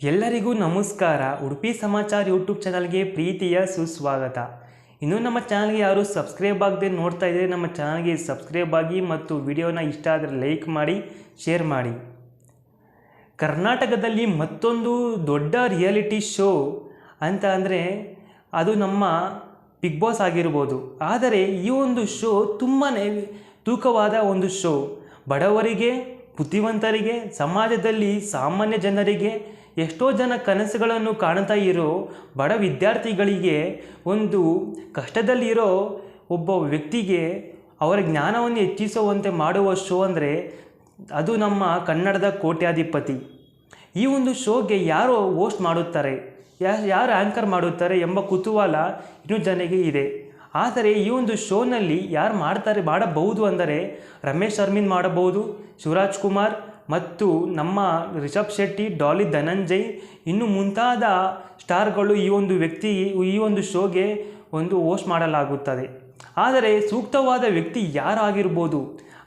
ಎಲ್ಲರಿಗೂ ನಮಸ್ಕಾರ. ಉಡುಪಿ ಸಮಾಚಾರ ಯೂಟ್ಯೂಬ್ ಚಾನಲ್ಗೆ ಪ್ರೀತಿಯ ಸುಸ್ವಾಗತ. ಇನ್ನೂ ನಮ್ಮ ಚಾನಲ್ಗೆ ಯಾರು ಸಬ್ಸ್ಕ್ರೈಬ್ ಆಗದೆ ನೋಡ್ತಾ ಇದ್ದರೆ ನಮ್ಮ ಚಾನಲ್ಗೆ ಸಬ್ಸ್ಕ್ರೈಬ್ ಆಗಿ ಮತ್ತು ವಿಡಿಯೋನ ಇಷ್ಟ ಆದರೆ ಲೈಕ್ ಮಾಡಿ, ಶೇರ್ ಮಾಡಿ. ಕರ್ನಾಟಕದಲ್ಲಿ ಮತ್ತೊಂದು ದೊಡ್ಡ ರಿಯಾಲಿಟಿ ಶೋ ಅಂತ ಅಂದರೆ ಅದು ನಮ್ಮ ಬಿಗ್ ಬಾಸ್ ಆಗಿರ್ಬೋದು. ಆದರೆ ಈ ಒಂದು ಶೋ ತುಂಬಾ ತೂಕವಾದ ಒಂದು ಶೋ. ಬಡವರಿಗೆ ಬುದ್ಧಿವಂತರಿಗೆ, ಸಮಾಜದಲ್ಲಿ ಸಾಮಾನ್ಯ ಜನರಿಗೆ ಎಷ್ಟೋ ಜನ ಕನಸುಗಳನ್ನು ಕಾಣ್ತಾ ಇರೋ ಬಡ ವಿದ್ಯಾರ್ಥಿಗಳಿಗೆ ಒಂದು ಕಷ್ಟದಲ್ಲಿರೋ ಒಬ್ಬ ವ್ಯಕ್ತಿಗೆ ಅವರ ಜ್ಞಾನವನ್ನು ಹೆಚ್ಚಿಸುವಂತೆ ಮಾಡುವ ಶೋ ಅಂದರೆ ಅದು ನಮ್ಮ ಕನ್ನಡದ ಕೋಟ್ಯಾಧಿಪತಿ. ಈ ಒಂದು ಶೋಗೆ ಯಾರು ಹೋಸ್ಟ್ ಮಾಡುತ್ತಾರೆ ಯಾರು ಆ್ಯಂಕರ್ ಮಾಡುತ್ತಾರೆ ಎಂಬ ಕುತೂಹಲ ಇನ್ನೂ ಜನರಿಗೆ ಇದೆ. ಆದರೆ ಈ ಒಂದು ಶೋನಲ್ಲಿ ಯಾರು ಮಾಡ್ತಾರೆ ಮಾಡಬಹುದು ಅಂದರೆ ರಮೇಶ್ ಅರ್ಮಿನ್ ಮಾಡಬಹುದು, ಶಿವರಾಜ್ ಕುಮಾರ್ ಮತ್ತು ನಮ್ಮ ರಿಷಬ್ ಶೆಟ್ಟಿ, ಡಾಲಿ ಧನಂಜಯ್. ಇನ್ನು ಮುಂತಾದ ಸ್ಟಾರ್ಗಳು ಈ ಒಂದು ವ್ಯಕ್ತಿ ಈ ಒಂದು ಶೋಗೆ ಒಂದು ಹೋಸ್ಟ್ ಮಾಡಲಾಗುತ್ತದೆ. ಆದರೆ ಸೂಕ್ತವಾದ ವ್ಯಕ್ತಿ ಯಾರಾಗಿರ್ಬೋದು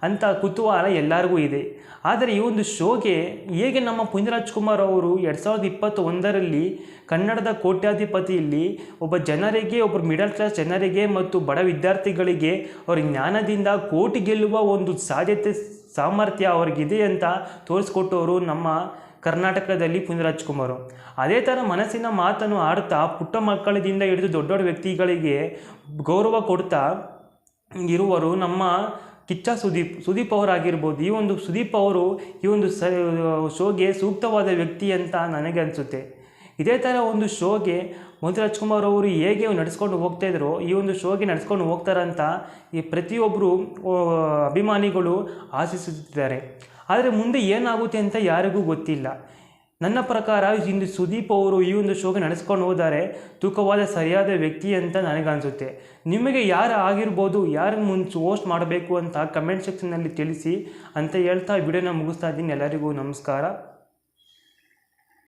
ಅಂತ ಕುತೂಹಲ ಎಲ್ಲರಿಗೂ ಇದೆ. ಆದರೆ ಈ ಒಂದು ಶೋಗೆ ಹೇಗೆ ನಮ್ಮ ಪುಂಜರಾಜ್ ಕುಮಾರ್ ಅವರು ಎರಡು ಸಾವಿರದ ಇಪ್ಪತ್ತ ಒಂದರಲ್ಲಿ ಕನ್ನಡದ ಕೋಟ್ಯಾಧಿಪತಿಯಲ್ಲಿ ಒಬ್ಬ ಜನರಿಗೆ, ಒಬ್ಬ ಮಿಡಲ್ ಕ್ಲಾಸ್ ಜನರಿಗೆ ಮತ್ತು ಬಡ ವಿದ್ಯಾರ್ಥಿಗಳಿಗೆ ಅವ್ರ ಜ್ಞಾನದಿಂದ ಕೋಟಿ ಗೆಲ್ಲುವ ಒಂದು ಸಾಧ್ಯತೆ, ಸಾಮರ್ಥ್ಯ ಅವ್ರಿಗಿದೆ ಅಂತ ತೋರಿಸ್ಕೊಟ್ಟವರು ನಮ್ಮ ಕರ್ನಾಟಕದಲ್ಲಿ ಪುನೀತ್ ಕುಮಾರ್ ಅದೇ ಥರ ಮನಸ್ಸಿನ ಮಾತನ್ನು ಆಡ್ತಾ ಪುಟ್ಟ ಮಕ್ಕಳಿಂದ ಹಿಡಿದು ದೊಡ್ಡ ದೊಡ್ಡ ವ್ಯಕ್ತಿಗಳಿಗೆ ಗೌರವ ಕೊಡ್ತಾ ಇರುವರು ನಮ್ಮ ಕಿಚ್ಚ ಸುದೀಪ್. ಸುದೀಪ್ ಅವರಾಗಿರ್ಬೋದು. ಈ ಒಂದು ಸುದೀಪ್ ಅವರು ಈ ಒಂದು ಸ, ಶೋಗೆ ಸೂಕ್ತವಾದ ವ್ಯಕ್ತಿ ಅಂತ ನನಗೆ ಅನಿಸುತ್ತೆ. ಇದೇ ಥರ ಒಂದು ಶೋಗೆ ಮೋದಿ ರಾಜ್ಕುಮಾರ್ ಅವರು ಹೇಗೆ ನಡೆಸ್ಕೊಂಡು ಹೋಗ್ತಾ ಇದ್ರು, ಈ ಒಂದು ಶೋಗೆ ನಡೆಸ್ಕೊಂಡು ಹೋಗ್ತಾರಂತ ಈ ಪ್ರತಿಯೊಬ್ಬರು ಅಭಿಮಾನಿಗಳು ಆಶಿಸುತ್ತಿದ್ದಾರೆ. ಆದರೆ ಮುಂದೆ ಏನಾಗುತ್ತೆ ಅಂತ ಯಾರಿಗೂ ಗೊತ್ತಿಲ್ಲ. ನನ್ನ ಪ್ರಕಾರ ಇಂದು ಸುದೀಪ್ ಅವರು ಈ ಒಂದು ಶೋಗೆ ನಡೆಸ್ಕೊಂಡು ಹೋದರೆ ತೂಕವಾದ ಸರಿಯಾದ ವ್ಯಕ್ತಿ ಅಂತ ನನಗನ್ಸುತ್ತೆ. ನಿಮಗೆ ಯಾರು ಆಗಿರ್ಬೋದು ಯಾರು ಮುಂಚೆ ಹೋಸ್ಟ್ ಮಾಡಬೇಕು ಅಂತ ಕಮೆಂಟ್ ಸೆಕ್ಷನ್ನಲ್ಲಿ ತಿಳಿಸಿ ಅಂತ ಹೇಳ್ತಾ ವಿಡಿಯೋನ ಮುಗಿಸ್ತಾ ಇದ್ದೀನಿ. ಎಲ್ಲರಿಗೂ ನಮಸ್ಕಾರ.